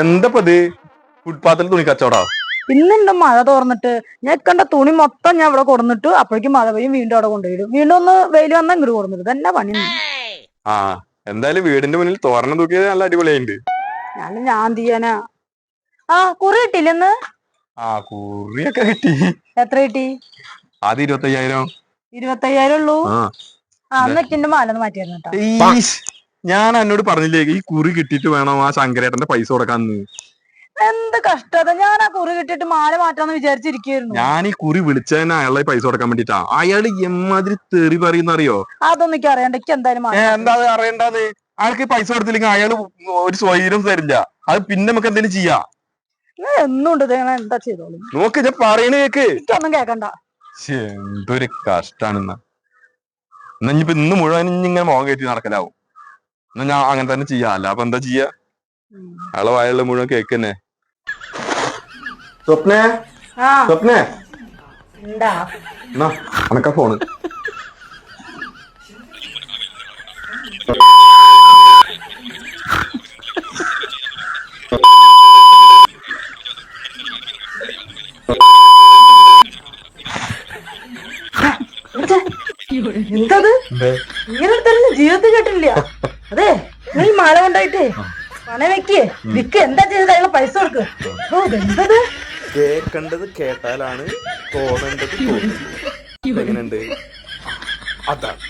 എന്തപ്പ ഇത്? ഫുട്പാത്തിൽ തുണി കച്ചവടാ? ഇന്നുണ്ട് മഴ തോർന്നിട്ട്? ഞാൻ കണ്ട തുണി മൊത്തം ഞാൻ ഇവിടെ കൊടുന്നിട്ട് അപ്പോഴേക്കും മഴ പെയ്യും വീണ്ടും അവിടെ കൊണ്ടുപോയിടും വീണ്ടും ഒന്ന് വെയിൽ വന്നാൽ ഇങ്ങോട്ട് കൊടുന്നിട്ട്. തന്നെ പണി? ആ എന്തായാലും വീടിന്റെ മുന്നിൽ തോരണം തൂക്കിയത് നല്ല അടിപൊളിയുണ്ട് ഞാൻ ഞാൻ ചെയ്യാനാ ആ കുറി കിട്ടില്ലെന്ന് ആ കുറിയൊക്കെ കിട്ടി. എത്ര കിട്ടി? അത് ഇരുപത്തയ്യായിരം. ഇരുപത്തയ്യായിരം ഉള്ളൂ? ആ. എന്നിട്ട് എറ്റിന്റെ മാലന്ന് മാറ്റിയായിരുന്നു കേട്ടോ. ഞാൻ എന്നോട് പറഞ്ഞില്ലേ ഈ കുറി കിട്ടിയിട്ട് വേണം ആ ശങ്കരേട്ടന്റെ പൈസ കൊടുക്കാന്ന്? എന്ത് കഷ്ടത ഞാൻ ആ കുറി കിട്ടിയിട്ട് മാല മാറ്റാന്ന് വിചാരിച്ചിരിക്കുന്നു ഞാൻ ഈ കുറി വിളിച്ചതിന് അയാളെ പൈസ കൊടുക്കാൻ വേണ്ടിട്ടാ അയാൾ എമ്മാതിരി തെറി പറയുന്ന അറിയോ അതൊന്നും എനിക്ക് അറിയണ്ട എനിക്ക് എന്തായാലും എന്താ അറിയണ്ടത്? അയാൾക്ക് പൈസ കൊടുത്തില്ലെങ്കിൽ അയാൾ ഒരു സ്വൈരം തരില്ല. അത് പിന്നെ നമുക്ക് എന്തെങ്കിലും ചെയ്യാം? എന്താ ചെയ്തോളും? നോക്ക് ഞാൻ പറയണ കേക്ക്. കേക്കണ്ട. എന്തൊരു കഷ്ടാണ് എന്നാ ഇനിയിപ്പോ ഇന്ന് മുഴുവൻ ഇങ്ങനെ മോഹം കയറ്റി നടക്കലാവും. എന്നാ ഞാൻ അങ്ങനെ തന്നെ ചെയ്യാ. അല്ല അപ്പൊ എന്താ ചെയ്യാ. അയാളെ വായുള്ള മുഴുവൻ കേക്കന്നേ സ്വപ്നേ? സ്വപ്നേ? അനക്കാ ഫോണ് എന്തത് ഇങ്ങനെ തന്നെ ജീവിതത്തിൽ കേട്ടില്ല അതെ നീ ഈ മാല കൊണ്ടായിട്ടേ പണം വെക്ക് വിക്ക് എന്താ ചെയ്തത് അയാളെ പൈസ കൊടുക്ക്. ഓ എന്തത്? കേൾക്കേണ്ടത് കേട്ടാലാണ് തോന്നേണ്ടത് എങ്ങനെയുണ്ട്? അതാണ്.